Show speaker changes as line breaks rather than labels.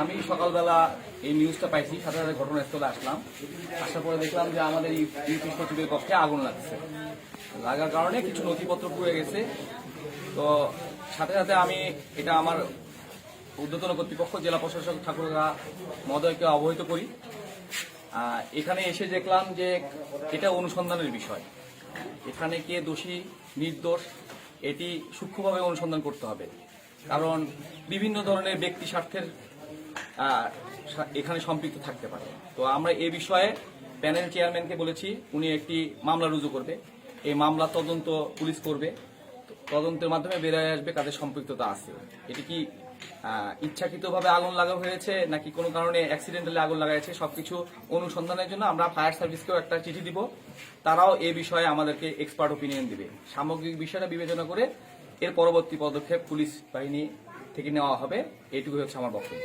আমি সকালবেলা এই নিউজটা পাইছি, সাথে সাথে ঘটনাস্থলে আসলাম। আসার পরে দেখলাম যে আমাদের ইউপি সচিবের কক্ষে আগুন লাগছে। লাগার কারণে কিছু নথিপত্র পুড়ে গেছে। তো সাথে সাথে আমি এটা আমার ঊর্ধ্বতন কর্তৃপক্ষ, জেলা প্রশাসক ঠাকুরগা মহোদয়কে অবহিত করি। এখানে এসে দেখলাম যে এটা অনুসন্ধানের বিষয়। এখানে কে দোষী, নির্দোষ, এটি সূক্ষ্মভাবে অনুসন্ধান করতে হবে। কারণ বিভিন্ন ধরনের ব্যক্তি স্বার্থের এখানে সম্পৃক্ত থাকতে পারে। তো আমরা এ বিষয়ে প্যানেল চেয়ারম্যানকে বলেছি, উনি একটি মামলা রুজু করবে। এই মামলা তদন্ত পুলিশ করবে। তদন্তের মাধ্যমে বেরিয়ে আসবে কাদের সম্পৃক্ততা আছে। এটি কি ইচ্ছাকৃতভাবে আগুন লাগা হয়েছে, নাকি কোনো কারণে অ্যাক্সিডেন্টালি আগুন লাগা হয়েছে সবকিছু অনুসন্ধানের জন্য আমরা ফায়ার সার্ভিসকেও একটা চিঠি দিব। তারাও এ বিষয়ে আমাদেরকে এক্সপার্ট ওপিনিয়ন দিবে। সামগ্রিক বিষয়টা বিবেচনা করে এর পরবর্তী পদক্ষেপ পুলিশ বাহিনী থেকে নেওয়া হবে। এটুকু হচ্ছে আমার বক্তব্য।